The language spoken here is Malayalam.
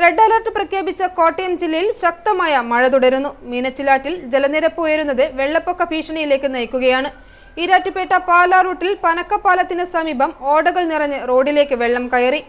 റെഡ് അലർട്ട് പ്രഖ്യാപിച്ച കോട്ടയം ജില്ലയിൽ ശക്തമായ മഴ തുടരുന്നു. മീനച്ചിലാറ്റിൽ ജലനിരപ്പ് ഉയരുന്നത് വെള്ളപ്പൊക്ക ഭീഷണിയിലേക്ക് നയിക്കുകയാണ്. ഈരാറ്റുപേട്ട പാലാ റൂട്ടിൽ പനക്കപ്പാലത്തിന് സമീപം ഓടകൾ നിറഞ്ഞ് റോഡിലേക്ക് വെള്ളം കയറി.